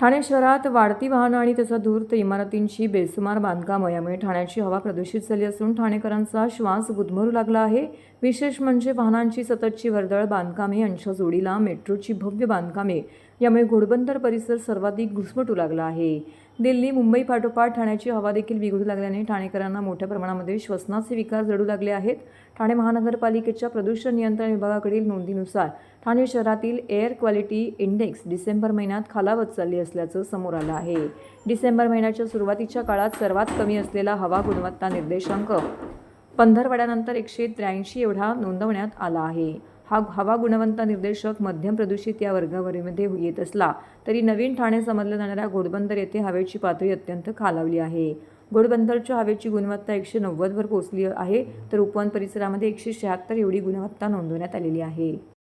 ठाणे शहरात वाढती वाहनं आणि त्याचा धूर्त इमारतींची बेसुमार बांधकामं यामुळे ठाण्याची हवा प्रदूषित झाली असून ठाणेकरांचा श्वास गुदमरू लागला आहे. विशेष म्हणजे वाहनांची सततची वर्दळ बांधकामे यांच्या जोडीला मेट्रोची भव्य बांधकामे यामुळे घोडबंदर परिसर सर्वाधिक घुसमटू लागला आहे. दिल्ली मुंबई पाठोपाठ ठाण्याची हवा देखील बिघडू लागल्याने ठाणेकरांना मोठ्या प्रमाणामध्ये श्वसनाचे विकार जडू लागले आहेत. ठाणे महानगरपालिकेच्या प्रदूषण नियंत्रण विभागाकडील नोंदीनुसार ठाणे शहरातील एअर क्वालिटी इंडेक्स डिसेंबर महिन्यात खालावत चालली असल्याचं समोर आलं आहे. डिसेंबर महिन्याच्या सुरुवातीच्या काळात सर्वात कमी असलेला हवा गुणवत्ता निर्देशांक पंधरवड्यानंतर एकशे त्र्याऐंशी एवढा नोंदवण्यात आला आहे. हा हवा गुणवत्ता निर्देशक मध्यम प्रदूषित या वर्गावरीमध्ये येत असला तरी नवीन ठाणे समजल्या जाणाऱ्या घोडबंदर येथे हवेची पातळी अत्यंत खालावली आहे. घोडबंदरच्या हवेची गुणवत्ता एकशे नव्वदवर पोहोचली आहे तर उपवन परिसरामध्ये एकशे शहात्तर एवढी गुणवत्ता नोंदवण्यात आलेली आहे.